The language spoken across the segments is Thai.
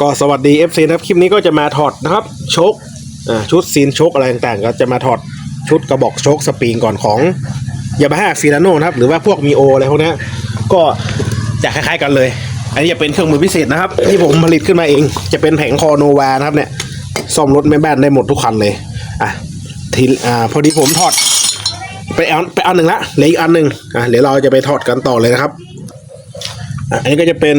ก็สวัสดี FC นะครับ คลิปนี้ก็จะมาถอดนะครับโชคอ่าชุดซีนโชคอะไรต่างๆ ก็จะมาถอดชุดกระบอกโชคสปริงก่อนของยามาฮ่าฟิลาโนนะครับ หรือว่าพวกมีโออะไรพวกนี้ก็จะคล้ายๆกันเลย อันนี้จะเป็นเครื่องมือพิเศษนะครับ ที่ผมผลิตขึ้นมาเอง จะเป็นแผงคอโนวานะครับเนี่ยซ่อมรถแม่บ้านได้หมดทุกคันเลยอะทีอ่าพอดีผมถอดไปเอาไปเอาหนึ่งละเหลืออีกอันหนึ่งอะเดี๋ยวเราจะไปถอดกันต่อเลยนะครับอะอันนี้ก็จะเป็น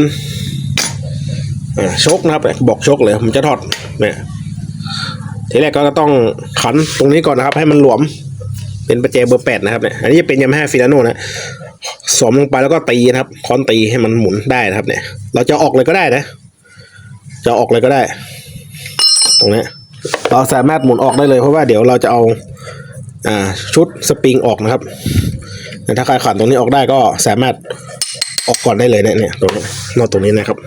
ชกนะครับบอกชกเลยผมจะถอดเนี่ยทีแรกก็ต้องขันตรงนี้ก่อนนะครับ ให้มันหลวม เป็นประแจเบอร์แปดนะครับเนี่ยอันนี้จะเป็นยามาฮ่าฟิลาโนนะสวมลงไปแล้วก็ตีนะครับค้อนตีให้มันหมุนได้นะครับ เนี่ย เราจะออกเลยก็ได้นะ จะออกเลยก็ได้ ตรงนี้เราสามารถหมุนออกได้เลยเพราะว่าเดี๋ยวเราจะเอาอ่าชุดสปริงออกนะครับแต่ถ้าใครขันตรงนี้ออกได้ก็สามารถออกก่อนได้เลยเนี่ยเนี่ยตรงนี้นอกตรงนี้นะครับ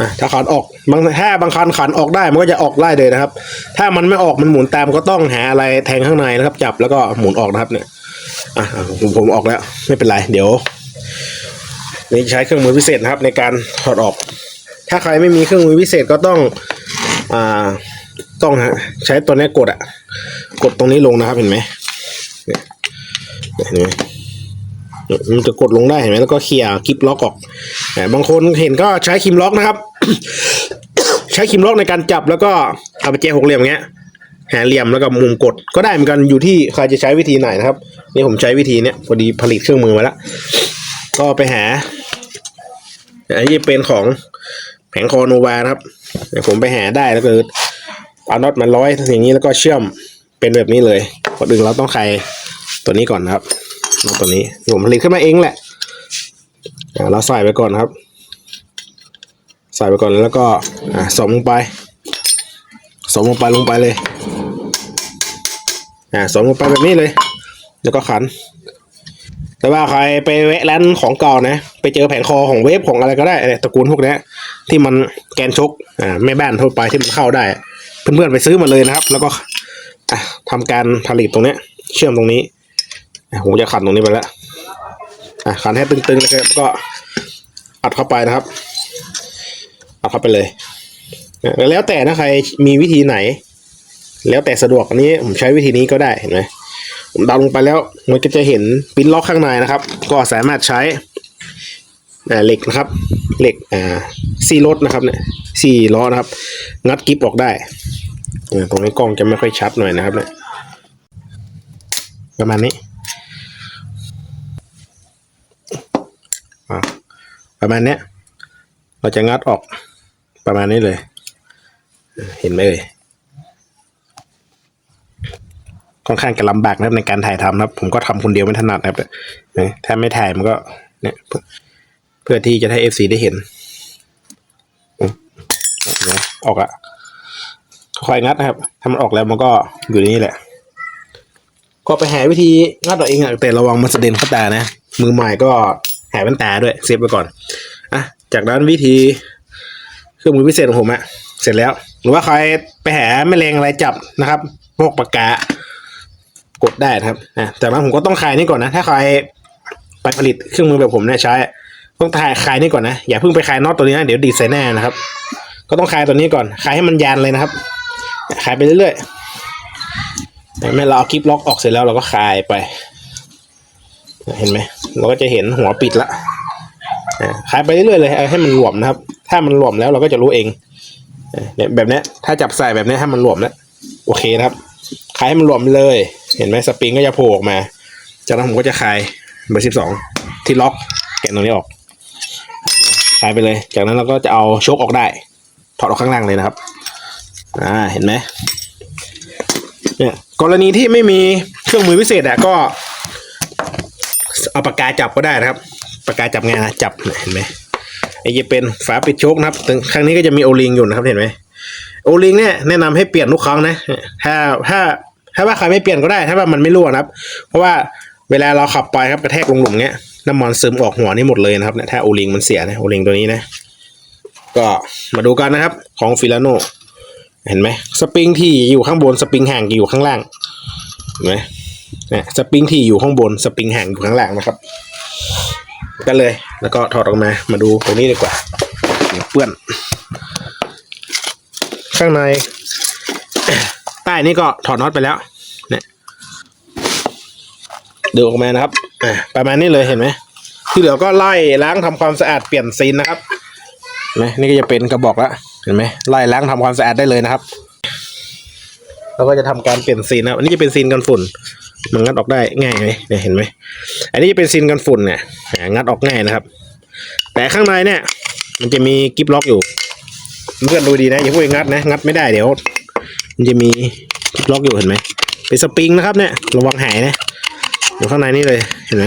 อะถ้าขันออกบางถ้าบางคันขันออกได้มันก็จะออกได้เลยนะครับ ถ้ามันไม่ออกมันหมุนตามก็ต้องหาอะไรแทงข้างในนะครับ จับแล้วก็หมุนออกนะครับ เนี่ยอะผมผมออกแล้ว ไม่เป็นไรเดี๋ยวนี่ใช้เครื่องมือพิเศษนะครับ ในการถอดออก ถ้าใครไม่มีเครื่องมือพิเศษก็ต้องอ่าต้องใช้ตัวนี้กดอะกดตรงนี้ลงนะครับเห็นไหมเห็นไหม มันจะกดลงได้เห็นไหมแล้วก็เคลียร์คลิปล็อกออกบางคนเห็นก็ใช้ครีมล็อกนะครับ ใช้ครีมล็อกในการจับแล้วก็เอาไปแจหกเหลี่ยมเงี้ยหาเหลี่ยมแล้วก็มุมกดก็ได้เหมือนกันอยู่ที่ใครจะใช้วิธีไหนนะครับนี่ผมใช้วิธีเนี้ยพอดีผลิตเครื่องมือมาแล้วก็ไปหาอันนี้เป็นของแผงคอโนวานะครับเดี๋ยวผมไปหาได้แล้วก็เอาน็อตมาร้อยอย่างนี้แล้วก็เชื่อมเป็นแบบนี้เลยก่อนอื่นเราต้องคลายตัวนี้ก่อนนะครับ ตัวนี้ผมผลิตขึ้นมาเองแหละเราใส่ไปก่อนครับ ใส่ไปก่อนแล้วก็อ่าสมลงไปสมลงไปลงไปเลยอ่าสมลงไปแบบนี้เลย แล้วก็ขัน แต่ว่าใครไปแวะร้านของเก่านะ ไปเจอแผงคอของเวฟของอะไรก็ได้เนี่ยตระกูลพวกนี้ที่มันแกนชกอ่าแม่บ้านทั่วไปที่มันเข้าได้ เพื่อนๆไปซื้อมาเลยนะครับ แล้วก็อะทำการผลิตตรงเนี้ย เชื่อมตรงนี้ ผมจะขันตรงนี้ไปแล้วอะขันให้ตึงๆนะครับก็อัดเข้าไปนะครับ อัดเข้าไปเลยแล้วแต่นะใครมีวิธีไหน แล้วแต่สะดวกอันนี้ผมใช้วิธีนี้ก็ได้เห็นไหมผมดาวลงไปแล้วมันก็จะเห็นปิ้นล็อกข้างในนะครับ ก็สามารถใช้เหล็กนะครับเหล็กอ่าซี่รถนะครับเนี่ยสี่ล้อนะครับ งัดกิฟออกได้ตรงนี้กล้องจะไม่ค่อยชัดหน่อยนะครับเนี่ยประมาณนี้ ประมาณเนี้ย เราจะงัดออกประมาณนี้เลย เห็นไหมเอ่ยค่อนข้างจะลำบากนะครับในการถ่ายทำครับ ผมก็ทำคนเดียวไม่ถนัดนะครับถ้าไม่ถ่ายมันก็เนี่ยเพื่อที่จะให้เอฟซีได้เห็นออกอะค่อยงัดนะครับถ้ามันออกแล้วมันก็อยู่ในนี่แหละ ก็ไปหาวิธีงัดเอาเองอะแต่ระวังมันสะเด็นเข้าตานะ มือใหม่ก็ หาแว่นตาด้วยเซฟไปก่อนอะจากนั้นวิธีเครื่องมือพิเศษของผมอะเสร็จแล้ว หรือว่าใครไปหาแมลงอะไรจับนะครับพวกปากกากดได้ครับอะจากนั้นผมก็ต้องคลายนี่ก่อนนะ ถ้าใครไปผลิตเครื่องมือแบบผมเนี่ยใช้ ต้องถ่ายคลายนี่ก่อนนะ อย่าเพิ่งไปคลายน็อตตัวนี้นะเดี๋ยวดีดใส่หน้านะครับ ก็ต้องคลายตัวนี้ก่อนคลายให้มันยานเลยนะครับคลายไปเรื่อยๆเห็นไหมเราเอาคลิปล็อกออกเสร็จแล้วเราก็คลายไป เห็นไหมเราก็จะเห็นหัวปิดละอะคลายไปเรื่อยๆเลยให้มันหลวมนะครับ ถ้ามันหลวมแล้วเราก็จะรู้เองเนี่ยแบบนี้ถ้าจับใส่แบบนี้ให้มันหลวมแล้วโอเคนะครับคลายให้มันรวมเลย เห็นไหมสปริงก็จะโผล่ออกมา จากนั้นผมก็จะคลายเบอร์สิบสองที่ล็อกแกนตรงนี้ออกคลายไปเลย จากนั้นเราก็จะเอาโชคออกได้ ถอดออกข้างล่างเลยนะครับอ่าเห็นไหมเนี่ยกรณีที่ไม่มีเครื่องมือพิเศษอะก็ เอาปากกาจับก็ได้นะครับ ปากกาจับไงนะจับเห็นไหมไอ้จะเป็นฝาปิดโชคนะครับถึงครั้งนี้ก็จะมีโอลิงอยู่นะครับเห็นไหมโอลิงเนี่ยแนะนำให้เปลี่ยนทุกครั้งนะถ้าถ้าถ้าว่าใครไม่เปลี่ยนก็ได้ ถ้าว่ามันไม่รั่วนะครับ เพราะว่าเวลาเราขับไปครับกระแทกลงหลุมเงี้ยน้ำมันซึมออกหัวนี่หมดเลยนะครับเนี่ยถ้าโอลิงมันเสียนะโอลิงตัวนี้นะ ก็มาดูกันนะครับของฟิลาโนเห็นไหมสปริงที่อยู่ข้างบนสปริงห่างอยู่ข้างล่างเห็นไหม นี่ยสปริงที่อยู่ข้างบนสปริงห่างอยู่ข้างล่างนะครับ กันเลย แล้วก็ถอดออกมา มาดูตรงนี้ดีกว่าเดี๋ยวเปื้อน ข้างใน ใต้นี่ก็ถอดน็อตไปแล้วเนี่ยดึงออกมานะครับอ่าประมาณนี้เลยเห็นไหมที่เหลือก็ไล่ล้างทำความสะอาดเปลี่ยนซีนนะครับเห็นไหมนี่ก็จะเป็นกระบอกแล้วเห็นไหมไล่ล้างทำความสะอาดได้เลยนะครับเราก็จะทำการเปลี่ยนซีนนะครับอันนี้จะเป็นซีนกันฝุ่น มันงัดออกได้ง่ายไหมเนี่ยเห็นไหมอันนี้จะเป็นซีนกันฝุ่นเนี่ยงัดออกง่ายนะครับ แต่ข้างในเนี่ย มันจะมีกิฟล็อกอยู่เพื่อนดูดีนะอย่าพูดงัดนะงัดไม่ได้เดี๋ยว มันจะมีกิฟล็อกอยู่เห็นไหมเป็นสปริงนะครับเนี่ยระวังหายนะอยู่ข้างในนี่เลยเห็นไหม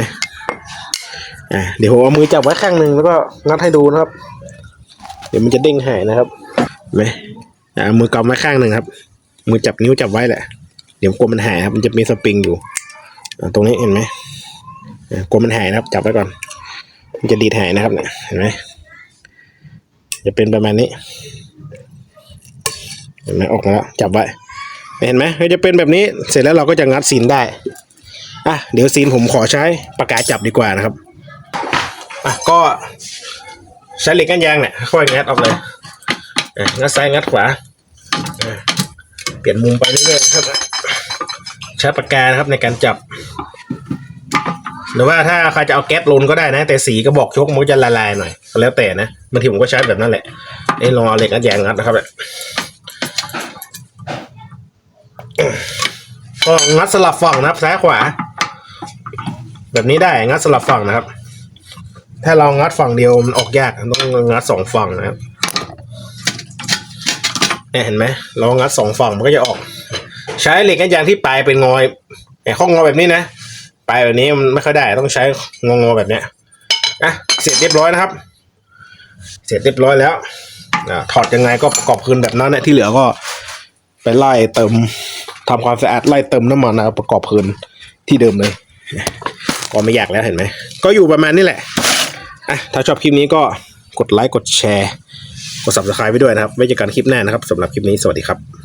อ่าเดี๋ยวผมเอามือจับไว้ข้างหนึ่งแล้วก็งัดให้ดูนะครับ เดี๋ยวมันจะเด้งหายนะครับเห็นไหมอ่ามือกำไว้ข้างหนึ่งครับ มือจับนิ้วจับไว้แหละ เดี๋ยวกลัวมันหายครับ มันจะมีสปริงอยู่ตรงนี้เห็นไหมกลัวมันหายนะครับ จับไว้ก่อน มันจะดีดหายนะครับเนี่ยเห็นไหมจะเป็นประมาณนี้ เห็นไหมออกมาแล้วจับไว้เห็นไหมก็จะเป็นแบบนี้ เสร็จแล้วเราก็จะงัดซีนได้อะเดี๋ยวซีนผมขอใช้ปากกาจับดีกว่านะครับอะก็ใช้เหล็กก้านยางเนี่ยค่อยงัดออกเลยงัดซ้ายงัดขวา เปลี่ยนมุมไปเรื่อยๆครับ ใช้ปากกานะครับในการจับ หรือว่าถ้าใครจะเอาแก๊สลนก็ได้นะ แต่สีกระบอกชกมันจะละลายหน่อยก็แล้วแต่นะบางทีผมก็ใช้แบบนั้นแหละเอ้ลองเอาเหล็กก้านยางงัดนะครับก็งัดสลับฝั่งนะครับซ้ายขวา แบบนี้ได้งัดสลับฝั่งนะครับ ถ้าเรางัดฝั่งเดียวมันออกยากต้องงัดสองฝั่งนะครับ เนี่ยเห็นไหมเรางัดสองฝั่งมันก็จะออก ใช้เหล็กกันยางที่ปลายเป็นงอยไอ้ข้องงอแบบนี้นะปลายแบบนี้มันไม่ค่อยได้ต้องใช้งองอแบบเนี้ยอะเสร็จเรียบร้อยนะครับ เสร็จเรียบร้อยแล้วอถอดยังไงก็ประกอบคืนแบบนั้นนะที่เหลือก็ไปไล่เติมทำความสะอาดไล่เติมน้ำมันนะครับประกอบคืนที่เดิมเลยก็ไม่อยากแล้วเห็นไหม ก็อยู่ประมาณนี้แหละอะถ้าชอบคลิปนี้ก็กดไลค์กดแชร์ กด subscribe ไปด้วยนะครับ ไว้เจอกันคลิปหน้านะครับสำหรับคลิปนี้สวัสดีครับ